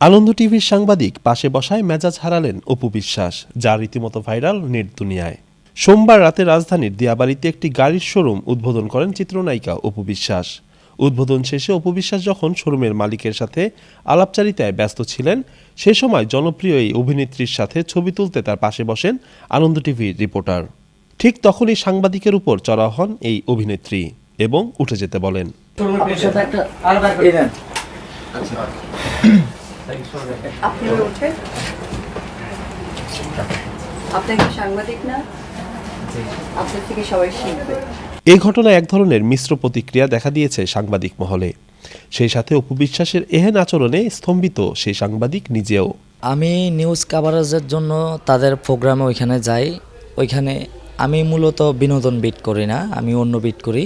আনন্দ টিভির সাংবাদিক পাশে বসায় মেজাজ হারালেন অপু বিশ্বাস যা রীতিমতো ভাইরাল নেট দুনিয়ায়। সোমবার রাতে রাজধানীর দিয়াবাড়িতে একটি গাড়ির শোরুম উদ্বোধন করেন চিত্রনায়িকা অপু বিশ্বাস। উদ্বোধন শেষে অপু বিশ্বাস যখন শোরুমের মালিকের সাথে আলাপচারিতায় ব্যস্ত ছিলেন, সে সময় জনপ্রিয় এই অভিনেত্রীর সাথে ছবি তুলতে তার পাশে বসেন আনন্দ টিভির রিপোর্টার। ঠিক তখনই সাংবাদিকের উপর চড়া হন এই অভিনেত্রী এবং উঠে যেতে বলেন। আপনি সাংবাদিক না? আপনার থেকে সবাই শিখবে। এই ঘটনায় এক ধরনের মিশ্র প্রতিক্রিয়া দেখা দিয়েছে সাংবাদিক মহলে। সেই সাথে অপু বিশ্বাসের এহেন আচরণে স্তম্ভিত সেই সাংবাদিক নিজেও। আমি নিউজ কাভারেজের জন্য তাদের প্রোগ্রামে ওইখানে যাই। ওইখানে আমি মূলত বিনোদন বিট করি না আমি অন্য বিট করি।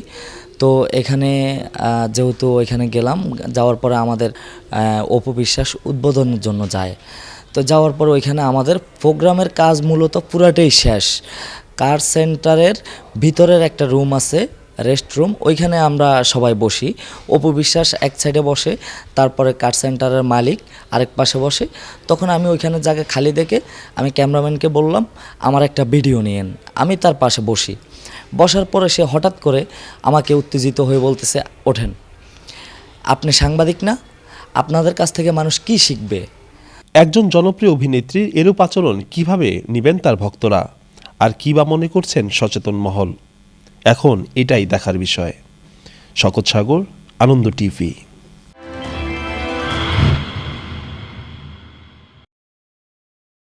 তো এখানে যেহেতু ওইখানে গেলাম যাওয়ার পরে আমাদের আহ, অপু বিশ্বাস উদ্বোধনের জন্য যায়। তো যাওয়ার পর ওইখানে আমাদের প্রোগ্রামের কাজ মূলত পুরাটাই শেষ। কার সেন্টারের ভিতরের একটা রুম আছে, রেস্ট রুম, ওইখানে আমরা সবাই বসি। অপু বিশ্বাস এক সাইডে বসে, তারপরে কার সেন্টারের মালিক আরেক পাশে বসে। তখন আমি ওইখানে জায়গা খালি দেখে আমি ক্যামেরাম্যানকে বললাম, আমার একটা ভিডিও নিয়েন। আমি তার পাশে বসি। বসার পরে সে হঠাৎ করে আমাকে উত্তেজিত হয়ে বলতেছে, ওঠেন। আপনি সাংবাদিক না? আপনাদের কাছ থেকে মানুষ কি শিখবে? একজন জনপ্রিয় অভিনেত্রীর এরূপ আচরণ কীভাবে নিবেন তার ভক্তরা? আর কি বা মনে করছেন সচেতন মহল? এখন এটাই দেখার বিষয়। শকত সাগর, আনন্দ টিভি।